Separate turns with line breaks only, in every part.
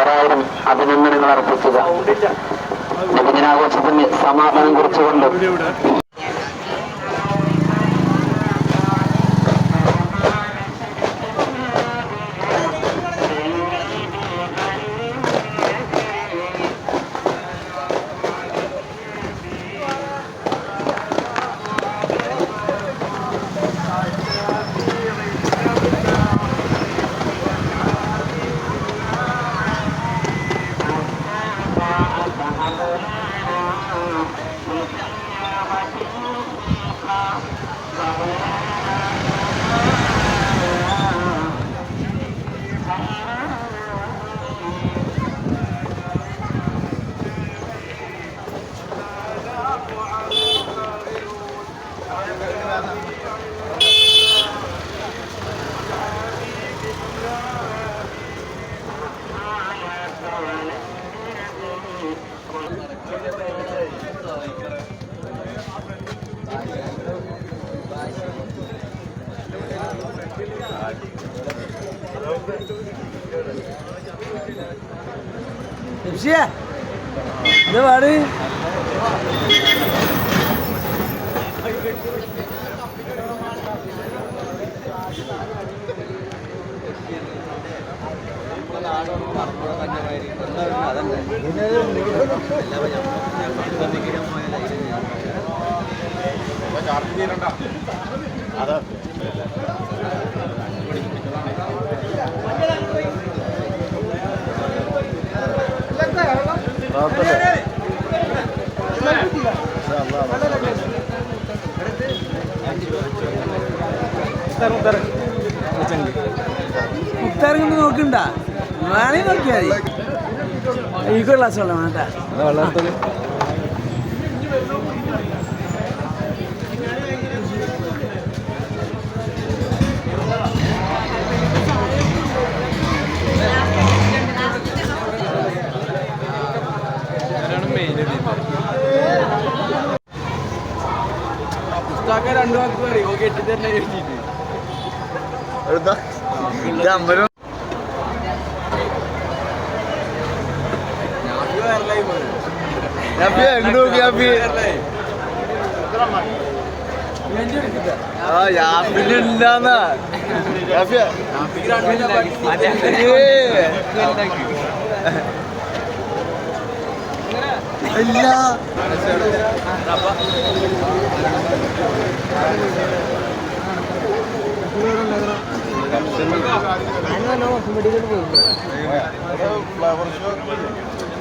ഒരായിരം അഭിനന്ദനങ്ങൾ അർപ്പിക്കുക. ആഘോഷത്തിന് സമാപനം കുറിച്ചുകൊണ്ട്
മുക്താറിങ്ങനെ നോക്കണ്ട. നാളെ നോക്കിയാൽ മതി. ഈ ക്ലാസ് വെള്ളം വേണ്ട രണ്ടു വാക്ക് പറയും ഓക്കെ ഇട്ടിട്ട് തന്നെ എഴുതിയിട്ട്
അമ്പലം ഹാപ്പി എങ്ങോട്ട് നോക്കി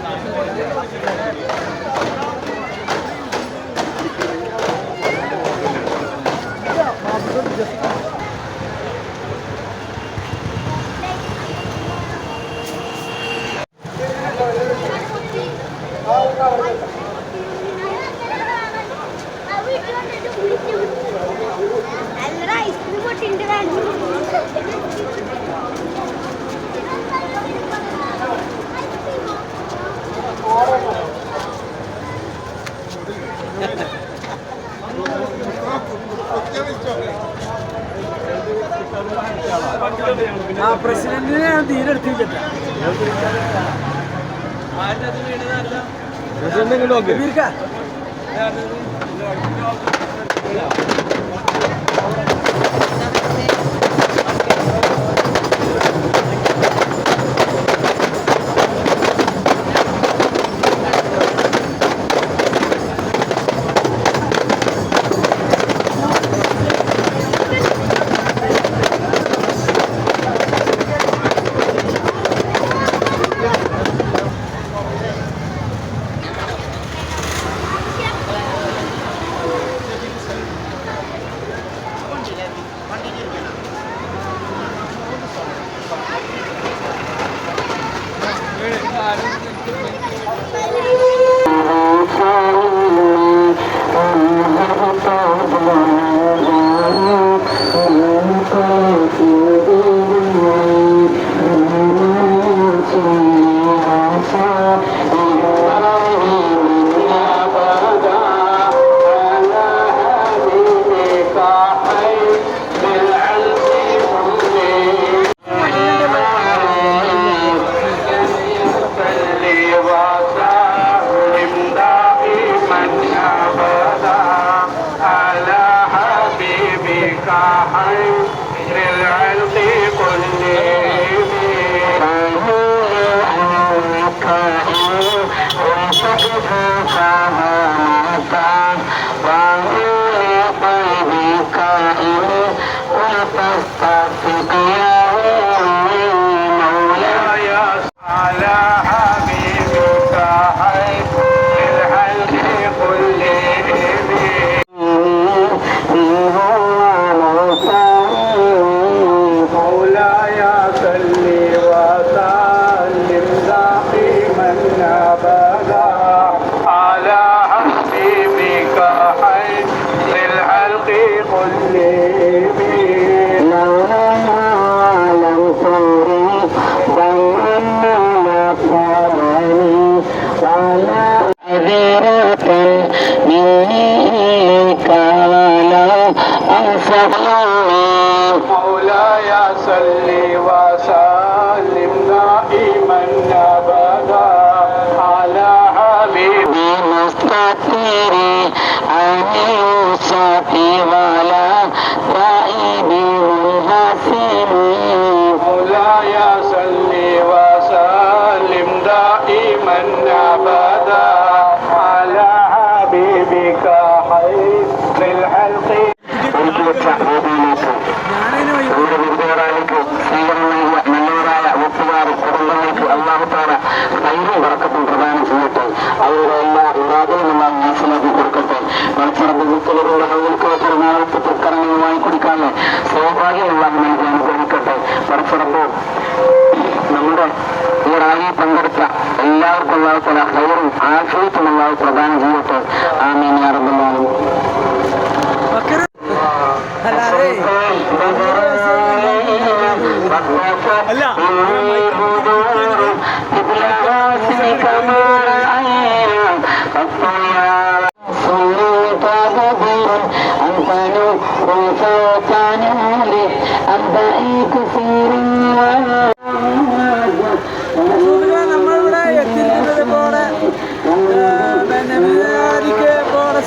Thank you.
പ്രസിഡന്റ് ഇങ്ങോട്ട്
ഞാനതിന് വഴി
നമ്മുടെ വിരുദ്ധരാൾക്ക് സ്വീകരണം നൽകിയ നല്ലവരായ ഒത്തുകാർ കുടുംബങ്ങൾക്ക് അള്ളാഹുത്താറ പ്രദാനം ചെയ്യട്ടെ. അവരുടെ എല്ലാ ഇറാദയും എല്ലാം മനസ്സിലാക്കി കൊടുക്കട്ടെ.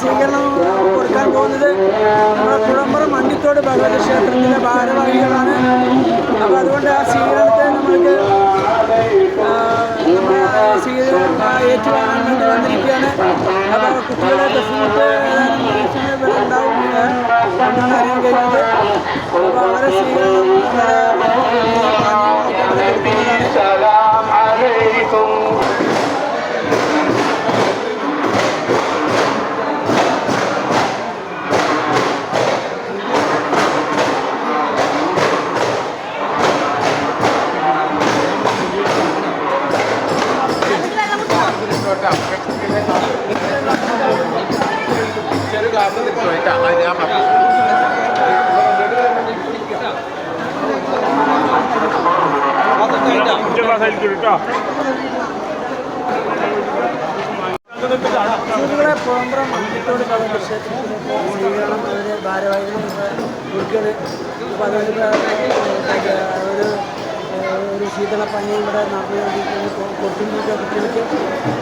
സ്വീകരണം കൊടുക്കാൻ പോകുന്നത് നമ്മുടെ കുളമ്പുറം മണ്ടിത്തോട് ഭഗവതി ക്ഷേത്രത്തിലെ ഭാരവാഹികളാണ്. അപ്പോൾ അതുകൊണ്ട് ആ സ്വീകരണത്തെ നമ്മൾക്ക് നമ്മുടെ സ്വീകരണം ഏറ്റുവാങ്ങാൻ വേണ്ടി വന്നിരിക്കുകയാണ്. അപ്പോൾ കുട്ടികളെ ബുദ്ധിമുട്ട് ഇവിടെ ഉണ്ടാവും ഏ, എന്നാണ് അറിയാൻ കഴിഞ്ഞത്. അപ്പോൾ അവരെ സ്വീകരണം വളരെ സ്ത്രീകളെ സ്വതന്ത്രം മന്ത്രിത്തോട് കളഞ്ഞ സ്ത്രീകളും അവരെ ഭാരവാഹികളും കുറിക്കുകൾ അപ്പോൾ അതുകൊണ്ട് ഒരു ഒരു ശീതളപ്പനി ഇവിടെ നടന്നുകൊണ്ടിരിക്കുന്നത് കൊട്ടിന്റെ കുട്ടികൾക്ക്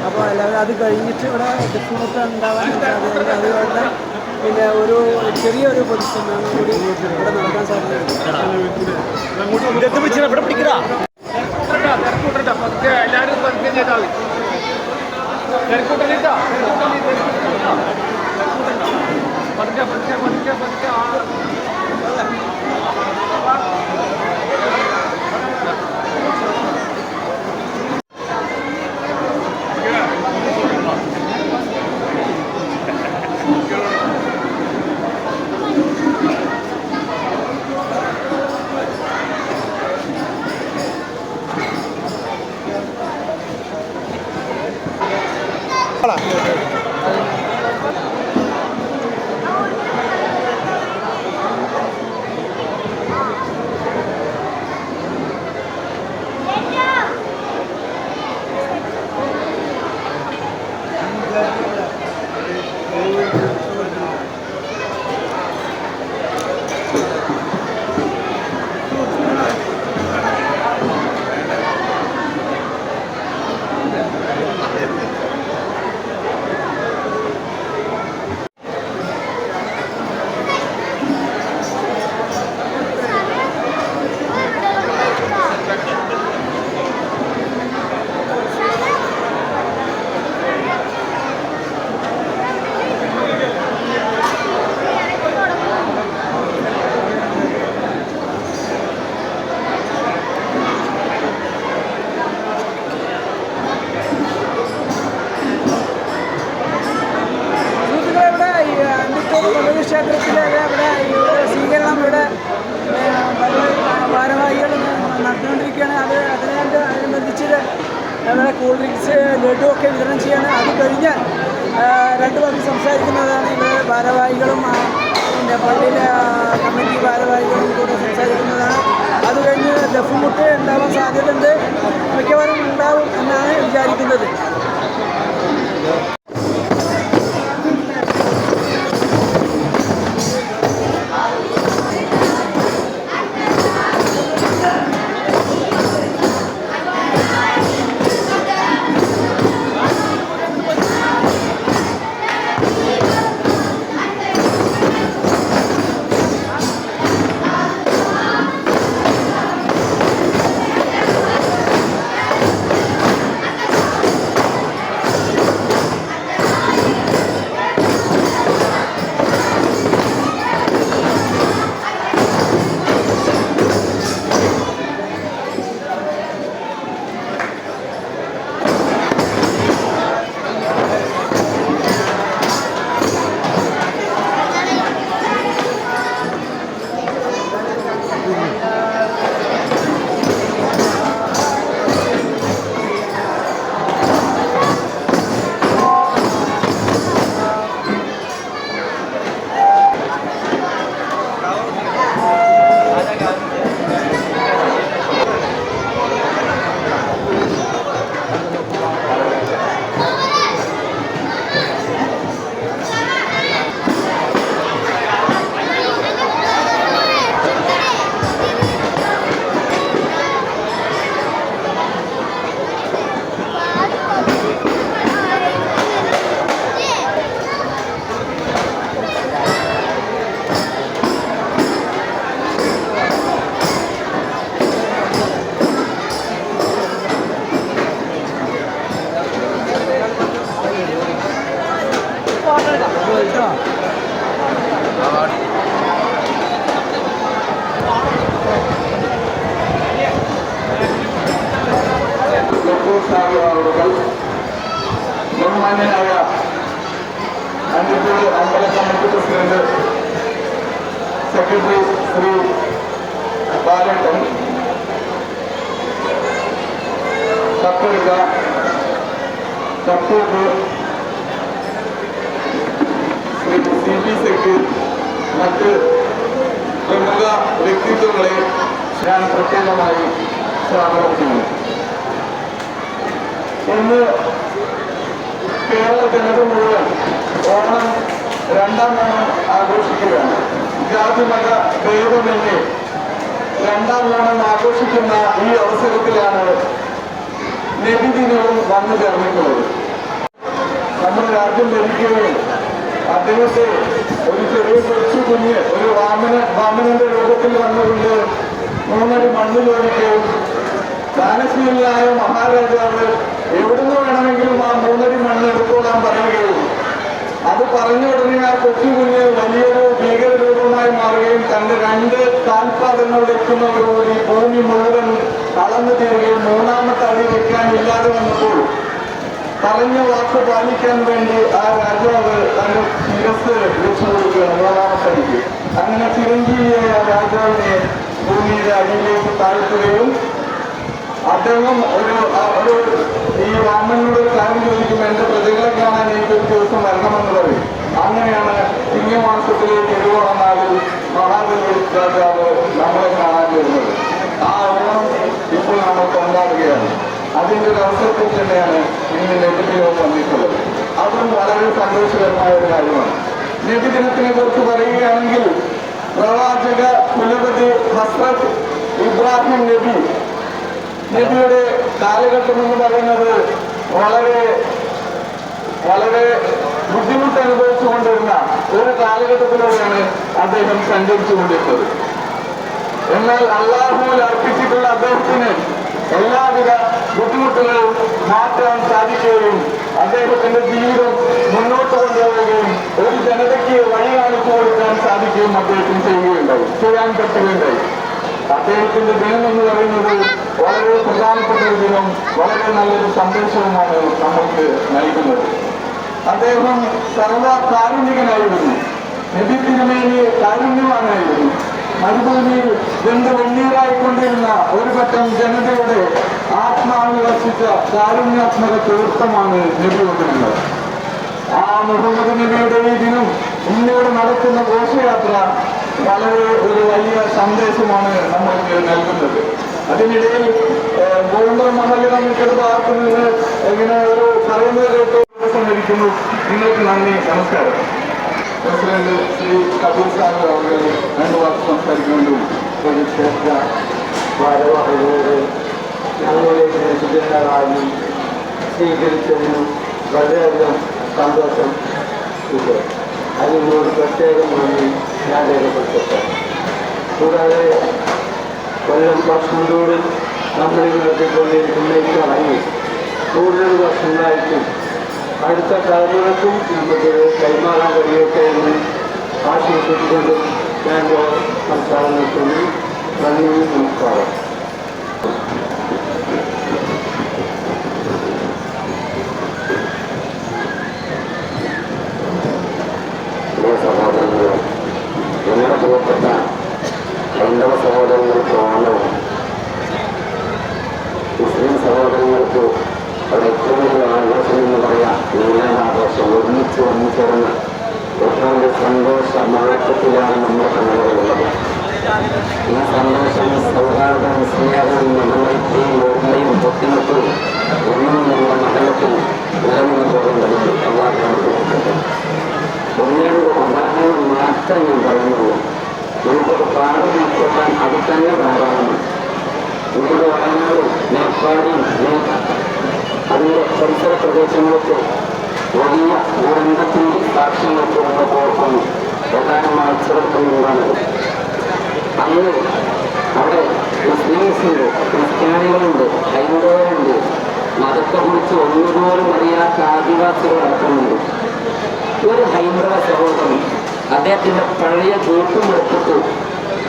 അപ്പോൾ എല്ലാവരും അത് കഴിഞ്ഞിട്ട് ഇവിടെ ബുദ്ധിമുട്ട് ഉണ്ടാവാൻ അതുകൊണ്ട് പിന്നെ ഒരു ചെറിയൊരു പൊതുസമ്മേളനം കൂടി ഇവിടെ നടക്കാൻ സാധ്യതയുണ്ട്
എല്ലാവരും
ബഹുമാന്യനായ അഞ്ചിപ്പൂർ അമ്പല കമ്മിറ്റി സെക്രട്ടറി ശ്രീ ബാലട്ടൻ കപ്പലിക കപ്പൂർ ശ്രീ സി പി മറ്റ് പ്രമുഖ വ്യക്തിത്വങ്ങളെ ഞാൻ പ്രത്യേകമായി സ്വാഗതം ചെയ്യുന്നു. ഇന്ന് കേരള മുഴുവൻ ഓണം രണ്ടാം ഓണം ആഘോഷിക്കുകയാണ്. ജാതിമത ഭേദമന്യേ രണ്ടാം ഓണം ആഘോഷിക്കുന്ന ഈ അവസരത്തിലാണ് നബിദിനവും വന്നു ചേർന്നിട്ടുള്ളത്. നമ്മുടെ രാജ്യം ലഭിക്കുകയും അദ്ദേഹത്തെ ഒരു ചെറിയ കൊച്ചു കുഞ്ഞ് ഒരു വാമന വാമനന്റെ രൂപത്തിൽ വന്നുകൊണ്ട് മൂന്നടി മണ്ണ് ചോദിക്കുകയും ദാനശീലനായ മഹാരാജാവ് എവിടുന്ന് വേണമെങ്കിലും ആ മൂന്നടി മണ്ണ് എടുത്തോളാൻ പറയുകയുള്ളൂ. അത് പറഞ്ഞു ഉടനെ ആ കൊച്ചു കുഞ്ഞ് വലിയൊരു ഭീകരരൂപമായി മാറുകയും തന്റെ രണ്ട് കാൽപാദങ്ങൾ ഈ ഭൂമി മുഴുവൻ കളന്നു തീരുകയും മൂന്നാമത്തെ അടി വെക്കാൻ ഇല്ലാതെ വന്നപ്പോൾ പറഞ്ഞ വാക്ക് പാലിക്കാൻ വേണ്ടി ആ രാജാവ് തന്റെ ശിരസ് വെച്ചു കൊടുക്കുകയാണ് മൂന്നാമത്തെ അടിക്ക്. അങ്ങനെ ചിരഞ്ജീവിയായ രാജാവിനെ ഭൂമിയുടെ അടിയിലേക്ക് താഴ്ത്തുകയും അദ്ദേഹം ഒരു ഒരു ഈ വാമനോട് കാര്യം ചോദിക്കുമ്പോൾ എന്റെ പ്രതികളെ കാണാൻ എനിക്ക് ഒരു ദിവസം വരണമെന്ന് പറയും. അങ്ങനെയാണ് ചിങ്ങമാസത്തിലെ മാസത്തിലേക്ക് നാളിൽ മഹാബലി രാജാവ് നമ്മളെ കാണാൻ വരുന്നത്. ആ ഓണം ഇപ്പോൾ നമ്മൾ കൊണ്ടാടുകയാണ്. അതിന്റെ ഒരു അവസരത്തിൽ തന്നെയാണ് ഇന്ന് നെഗറ്റീവ് വന്നിട്ടുള്ളത്. അതും വളരെ സന്തോഷകരമായ ഒരു കാര്യമാണ്. നബിദിനത്തിനെ കുറിച്ച് പറയുകയാണെങ്കിൽ പ്രവാചക കുലപതി ഹസ്രത് ഇബ്രാഹിം നബി നബിയുടെ കാലഘട്ടം എന്ന് പറയുന്നത് വളരെ വളരെ ബുദ്ധിമുട്ട് അനുഭവിച്ചു കൊണ്ടിരുന്ന ഒരു കാലഘട്ടത്തിലൂടെയാണ് അദ്ദേഹം സഞ്ചരിച്ചു കൊണ്ടിരുന്നത് എന്നാൽ അള്ളാഹുവിൽ അർപ്പിച്ചിട്ടുള്ള അദ്ദേഹത്തിന് എല്ലാവിധ ബുദ്ധിമുട്ടുകളും മാറ്റാൻ സാധിക്കുകയും അദ്ദേഹത്തിന്റെ ജീവിതം മുന്നോട്ട് കൊണ്ടുപോവുകയും ഒരു ജനതയ്ക്ക് വഴി കാണിച്ചു കൊടുക്കാൻ സാധിക്കുകയും അദ്ദേഹത്തിന് ചെയ്യുകയുണ്ടായി. ചെയ്യാൻ പറ്റുകയുണ്ടായി. അദ്ദേഹത്തിന്റെ ദിനം എന്ന് പറയുന്നത് വളരെ പ്രധാനപ്പെട്ട ഒരു ദിനം വളരെ നല്ലൊരു സന്ദേശവുമാണ് നമുക്ക് നൽകുന്നത്. അദ്ദേഹം സർവ കാരുണ്യകനായിരുന്നു. നബി തിരുമേനി കാരുണ്യവാനായിരുന്നു. മരുഭൂമിയിൽ രണ്ട് വെണ്ണീരായിക്കൊണ്ടിരുന്ന ഒരു പറ്റം ജനതയുടെ ആത്മാവിൽ വസിച്ച കാരുണ്യാത്മക തീർത്ഥമാണ് നബി കൊണ്ടിരുന്നത് ആ മുഹമ്മദ് നബിയുടെ ഈ ദിനം ഇന്നിവിടെ നടക്കുന്ന ഘോഷയാത്ര വളരെ ഒരു വലിയ സന്ദേശമാണ് നമ്മൾക്ക് നൽകുന്നത്. അതിനിടയിൽ ഗോവിന്ദ മഹലിനം നിന്ന് ഇങ്ങനെ ഒരു പറയുന്നത് കേട്ട് സംഭവിക്കുന്നു നിങ്ങൾക്ക് നന്ദി നമസ്കാരം. പ്രസിഡന്റ് ശ്രീ കപൂർ സാഹിബ് അവർ രണ്ട് വാക്ക് സംസാരിക്കുന്നുണ്ടും ക്ഷേത്ര ഭാരവാഹികളോട് ഞങ്ങളുടെ ക്ഷേത്രങ്ങളായി സ്വീകരിച്ചതിനും വളരെയധികം സന്തോഷം. ഉണ്ട് അതിനോട് പ്രത്യേകം നന്ദി. ഞാൻ രേഖപ്പെടുത്തട്ടെ കൂടാതെ കൊല്ലം വർഷങ്ങളോട് നമ്മൾ നടത്തിക്കൊണ്ടിരിക്കുന്ന ഈ ചടങ്ങ് കൂടുതൽ വർഷങ്ങളായിട്ടും അടുത്ത തലമുറക്കും നമുക്ക് കൈമാറാൻ കഴിയട്ടെ എന്ന് ആശംസിച്ചുകൊണ്ട് ഞാൻ സംസാരം നിർത്തുന്നു. നന്ദി നമസ്കാരം.
പ്രിയപ്പെട്ട ഹൈന്ദവ സഹോദരങ്ങൾക്ക് ഓണവും മുസ്ലിം സഹോദരങ്ങൾക്ക് അവിടെ ഏറ്റവും വലിയ ആഘോഷം എന്ന് പറയാം. നീലാഘോഷം ഒരുമിച്ച് വന്നു ചേർന്ന് ഏറ്റവും വലിയ സന്തോഷ മാറ്റത്തിലാണ് നമ്മുടെ കണ്ണുകളുള്ളത് ഈ സന്തോഷം സൗഹാർദ്ദം സ്നേഹവും നമ്മളെയും ഓർമ്മയും ബുദ്ധിമുട്ടും ഒന്നും നമ്മുടെ മണ്ഡലത്തിൽ നിലനിന്ന് പോകുന്നത് ഒന്നിരണ്ട് ഉദാഹരണം മാത്രം ഞാൻ പറയുന്നുള്ളൂ. നമുക്കൊരു പാഠം നോക്കാൻ അത് തന്നെ ധാരാളമാണ് നമ്മുടെ വയനാടും നേപ്പാളും അതിന്റെ പരിസര പ്രദേശങ്ങളൊക്കെ വലിയ ദുരന്തത്തിന്റെ സാക്ഷ്യങ്ങൾക്ക് നമുക്ക് ഓർക്കുന്നു പ്രധാനമായി ചെറുപ്പമുണ്ടാണ് അന്ന് അവിടെ മുസ്ലിംസുണ്ട് ക്രിസ്ത്യാനികളുണ്ട് ഹൈന്ദവരുണ്ട്. മതത്തെ കുറിച്ച് ഒന്നുപോലും അറിയാത്ത ആദിവാസികൾ നടക്കുന്നുണ്ട്. ഒരു ഹൈന്ദവ സഹോദരൻ അദ്ദേഹത്തിന്റെ പഴയ കൂട്ടും എടുത്തിട്ട്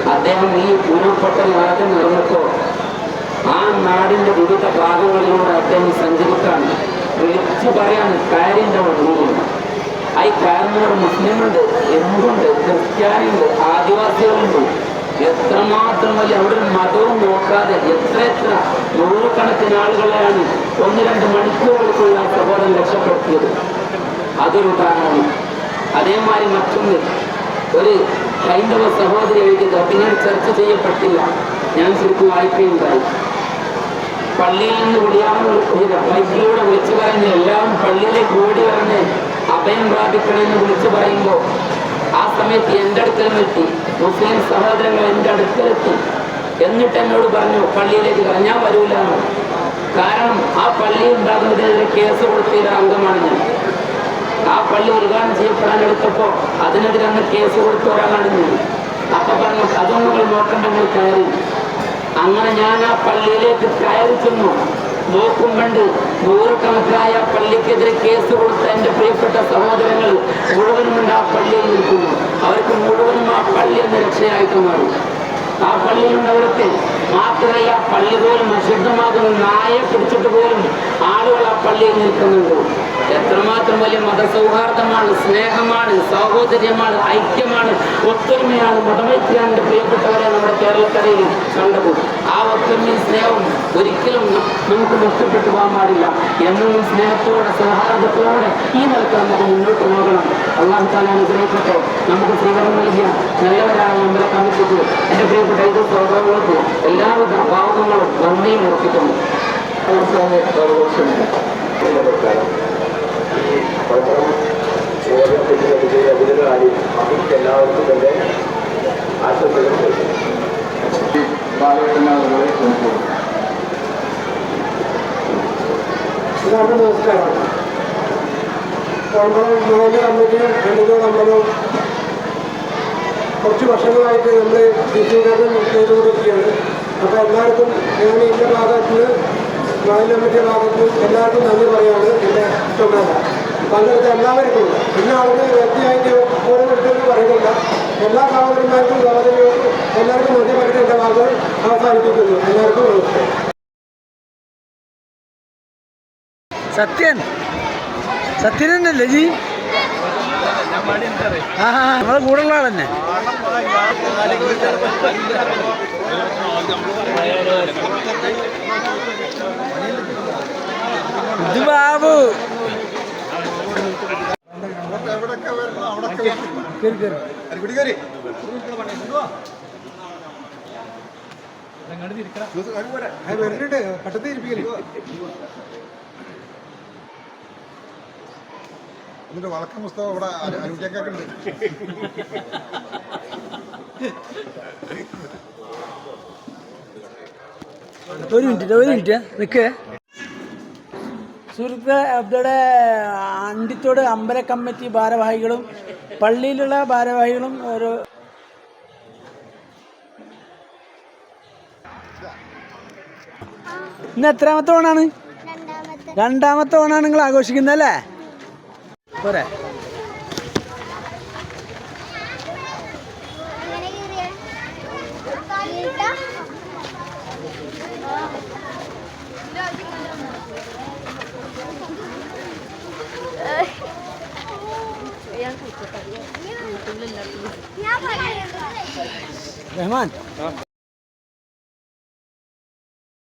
അദ്ദേഹം ഈ ഉരുൾപൊട്ടൽ ആദ്യം നടന്നപ്പോ ആ നാടിന്റെ വിവിധ ഭാഗങ്ങളിലൂടെ അദ്ദേഹം സഞ്ചരിക്കാണ് വിളിച്ചു പറയാൻ കാര്യന്റെ ഒന്നുമില്ല ആ കാരണവർ മുസ്ലിമുണ്ട് എന്തുണ്ട്? ക്രിസ്ത്യാനിയുണ്ട് ആദിവാസികളുണ്ട്. എത്രമാത്രം വലിയ അവിടെ ഒരു മതവും നോക്കാതെ എത്ര എത്ര നൂറുകണക്കിന് ആളുകളെയാണ് ഒന്ന് രണ്ട് മണിക്കൂറുകൾക്കുള്ള പ്രബോധം രക്ഷപ്പെടുത്തിയത്. അതൊരു ഉദാഹരണം. അതേമാതിരി മറ്റൊന്ന് ഒരു ഹൈന്ദവ സഹോദരി എഴുതിയത് പിന്നീട് ചർച്ച ചെയ്യപ്പെട്ടില്ല. ഞാൻ ശരിക്കും വായിക്കുകയുണ്ടായി. പള്ളിയിൽ നിന്ന് വിളിയാവുന്ന ബൈക്കിലൂടെ വിളിച്ചു പറഞ്ഞ് എല്ലാവരും പള്ളിയിലേക്ക് ഓടി വന്ന് അഭയം പ്രാപിക്കണമെന്ന് വിളിച്ചു പറയുമ്പോൾ ആ സമയത്ത് എന്റെ അടുക്കൽ എത്തി. മുസ്ലിം സഹോദരങ്ങൾ എന്റെ അടുക്കലെത്തി എന്നിട്ട് എന്നോട് പറഞ്ഞു പള്ളിയിലേക്ക് ഞാൻ വരൂല. കാരണം ആ പള്ളി ഉണ്ടാകുന്നതിനെതിരെ കേസ് കൊടുത്തിയ അംഗമാണ് ഞാൻ. ആ പള്ളി ഉദ്ഘാടനം ചെയ്യപ്പെടാൻ എടുത്തപ്പോൾ അതിനെതിരെ അന്ന് കേസ് കൊടുത്ത് ഒരാളാണ് അപ്പൊ പറഞ്ഞു അതൊന്നും നിങ്ങൾ നോക്കണ്ടെങ്കിൽ കയറി. അങ്ങനെ ഞാൻ ആ പള്ളിയിലേക്ക് കയറി ചെന്നു. നോക്കും കണ്ട് നൂറുകണക്കായ പള്ളിക്കെതിരെ കേസ് കൊടുത്ത എന്റെ പ്രിയപ്പെട്ട സഹോദരങ്ങൾ മുഴുവനും ആ പള്ളിയിൽ നിൽക്കുന്നു. അവർക്ക് മുഴുവനും ആ പള്ളി എന്ന രക്ഷയായിട്ട് മാറി. ആ പള്ളിയിലുണ്ടവർക്ക് മാത്രമല്ല പള്ളി പോലും അശുദ്ധമാകുന്ന നായെ പിടിച്ചിട്ട് പോലും ആളുകൾ ആ പള്ളിയിൽ നിൽക്കുന്നുണ്ട് എത്രമാത്രം വലിയ മതസൗഹാർദ്ദമാണ് സ്നേഹമാണ് സഹോദര്യമാണ് ഐക്യമാണ് ഒത്തൊരുമയാണ് മതമൈത്രിയാണ് പ്രിയപ്പെട്ടവരെ നമ്മുടെ കേരളക്കരയിൽ കണ്ടത് ആ ഒത്തൊരുമയും സ്നേഹവും ഒരിക്കലും നമുക്ക് നഷ്ടപ്പെട്ടു പോകാൻ പാടില്ല. എന്നും സ്നേഹത്തോടെ സൗഹാർദ്ദത്തോടെ ഈ നിലയ്ക്ക് നമുക്ക് മുന്നോട്ട് പോകണം. അള്ളാഹു താല അനുഗ്രഹിക്കട്ടെ. നമുക്ക് സ്വീകരണം നൽകിയ നല്ലവരാണ് നമ്മളെ കമ്മിറ്റിക്ക് എന്റെ പ്രിയപ്പെട്ട ഇത് സ്വഭാവങ്ങൾക്ക് എല്ലാവിധ ഭാവങ്ങളും നന്ദിയും ഉറപ്പിക്കുന്നു.
പത്രം കേരളത്തിന്റെ അഭിനന്ദനായി അവർക്ക് എല്ലാവർക്കും തന്നെ ആശംസകൾ
നമസ്കാരം. നമ്മുടെ മഹല്ല് കമ്മിറ്റിയും ഹിന്ദു നമ്മളും കുറച്ച് വർഷങ്ങളായിട്ട് നമ്മൾ വിശദീകരണം ചെയ്തുകൊണ്ടിരിക്കുകയാണ്. അപ്പോൾ എല്ലാവർക്കും ഞാൻ എന്റെ ഭാഗത്ത് നിന്ന് കമ്മിറ്റിയുടെ ഭാഗത്ത് എല്ലാവർക്കും നന്ദി പറയാണ് എന്റെ ചുമതല പങ്കെടുത്ത എല്ലാവർക്കും ഇന്ന ആൾക്ക് വ്യക്തിയായിട്ട് ഓരോ വ്യക്തികൾക്ക് പറയുന്നില്ല എല്ലാ സഹോദരന്മാർക്കും സഹോദരികൾക്കും എല്ലാവർക്കും നന്ദി പറഞ്ഞിട്ട് എന്റെ ഭാഗം അവസാനിപ്പിക്കുന്നു. എല്ലാവർക്കും
സത്യൻ. സത്യൻ തന്നെയല്ലേ ജി? ആ നമ്മളെ കൂടെയുള്ള ആളന്നെ ഇത് ബാബു
വരുന്നുണ്ട് പെട്ടെന്ന് ഇരിപ്പിക്കൽ
എന്നിട്ട് വളക്കം പുസ്തകം ഇവിടെ അനുഭവിക്കാക്കെ ഉണ്ട്
ഒരു മിനിറ്റ് ഒരു മിനിറ്റ്. നിൽക്കേ സുഹൃത്ത് അവിടെ അണ്ടിത്തോട് അമ്പല കമ്മിറ്റി ഭാരവാഹികളും പള്ളിയിലുള്ള ഭാരവാഹികളും ഒരു ഇന്ന് എത്രാമത്തെ ഓണാണ്?
രണ്ടാമത്തെ.
രണ്ടാമത്തെ ഓണാണ് നിങ്ങൾ ആഘോഷിക്കുന്നത് അല്ലേ? പോരെ.
ഞാൻ പറയാം
റഹ്മാൻ